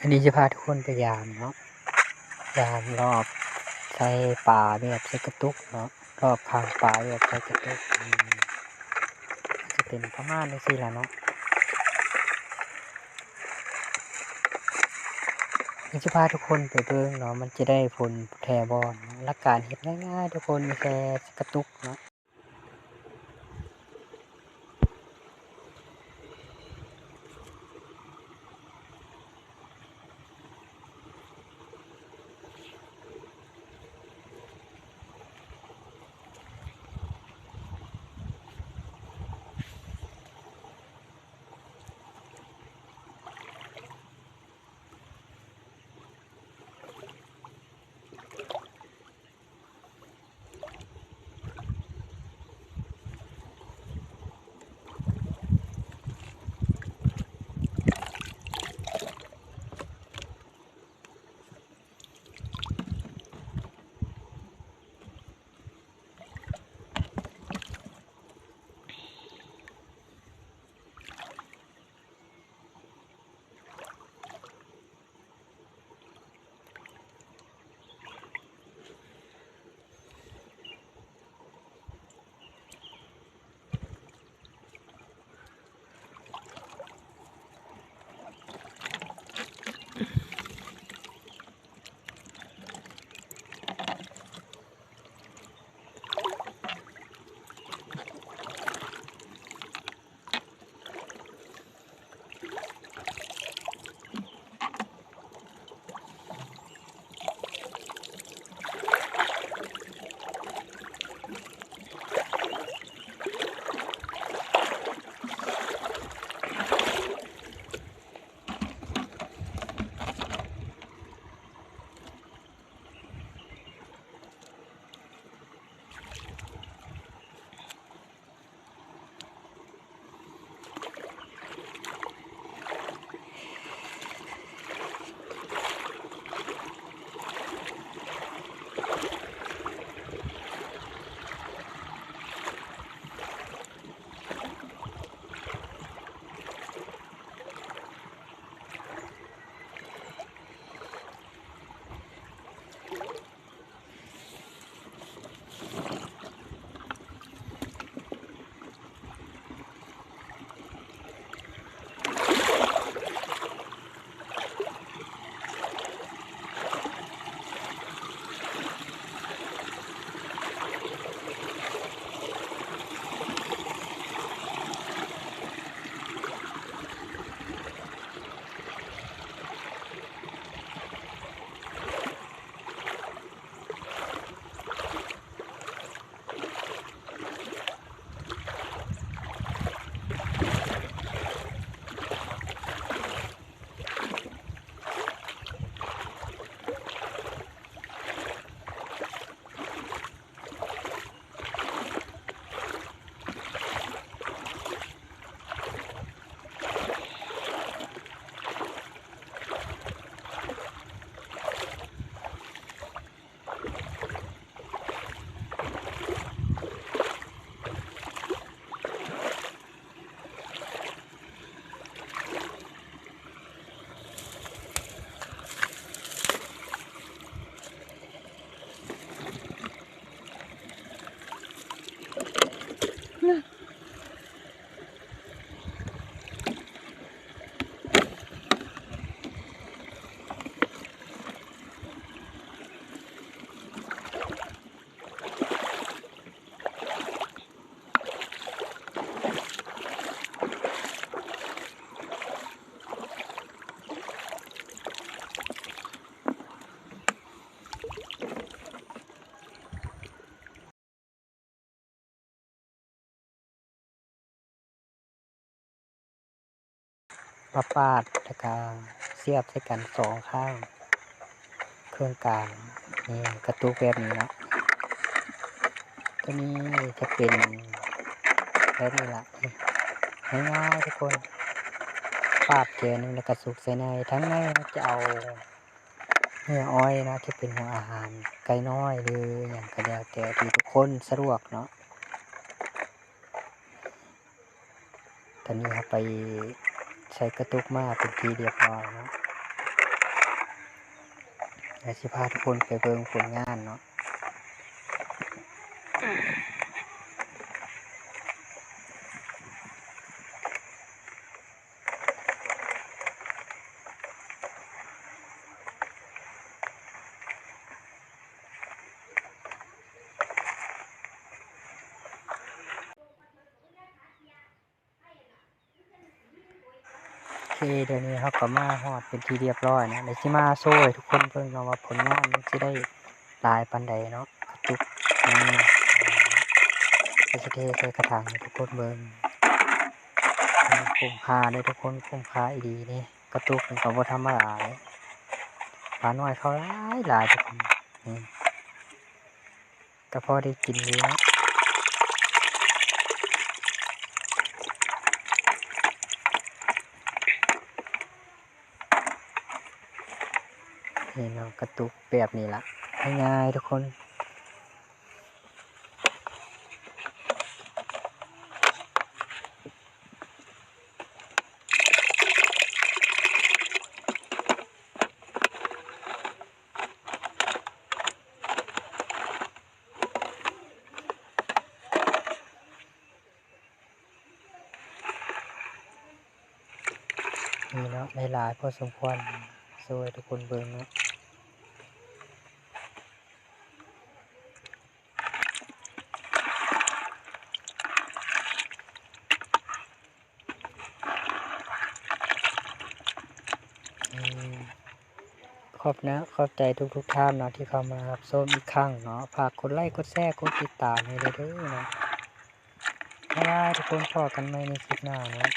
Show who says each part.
Speaker 1: อันนี้จะพาทุกคนไปยามเนาะยามรอบใช้ป่าแบบใช้กระตุกเนาะรอบข้างป่าแบบใช้กระตุกจะเป็นประมาณนี้สิละเนาะนี่จะพาทุกคนไปเบิ่งเนาะมันจะได้ผลแทบอลหลักการเฮ็ดง่ายๆทุกคนมีแค่กระตุกเนาะ มาปาดแล้วก็เสียบใส่กันสองข้าง เครื่องกลางนี่กระตุกแบบนี้เนาะตัวนี้จะเป็นแบบนี้ละง่ายๆทุกคนปาดเจอนึงแล้วก็สุกใส่ในทั้งในจะเอาเนื้ออ้อยนะที่เป็นหัวอาหารไก่น้อยหรืออย่างก็แล้วแต่ที่ทุกคนสะดวกเนาะตอนนี้เราไป ใช้กระตุกมากเป็นทีเดียวพอเนาะอาชีพาทุกคนไปเบิ่งผลงานเนาะ เคเดี๋ยวนี้เขาก็มาฮอดเป็นทีเรียบร้อยนะเดี๋ยวสิมาโซ่ทุกคนเพิ่งเนาะว่าผลงานมันสิได้ลายปันใดเนาะกระตุกนี่ก็สิเทใส่กระถางทุกคนเบิ่งนี่คุ้มค่าเลยทุกคนคุ้มค่าอีดีนี่กระตุกมันก็บ่ธรรมดายปลาน้อยเขาหลายหลายทุกคนนี่ก็พอได้กินอยู่นะ นี่เนาะกระตุกแบบนี้ละง่ายๆทุกคนนี่เนาะหลายๆพอสมควรสวยทุกคนเบิ่งเนาะ อบนะขอบใจทุกๆท่านเนาะที่เข้ามารับชมอีกครั้งเนาะฝากกดไลค์กดแชร์กดติดตามให้เลยด้อเนาะบ๊ายบายทุกคนพอกันใหม่ในคลิปหน้าเนาะ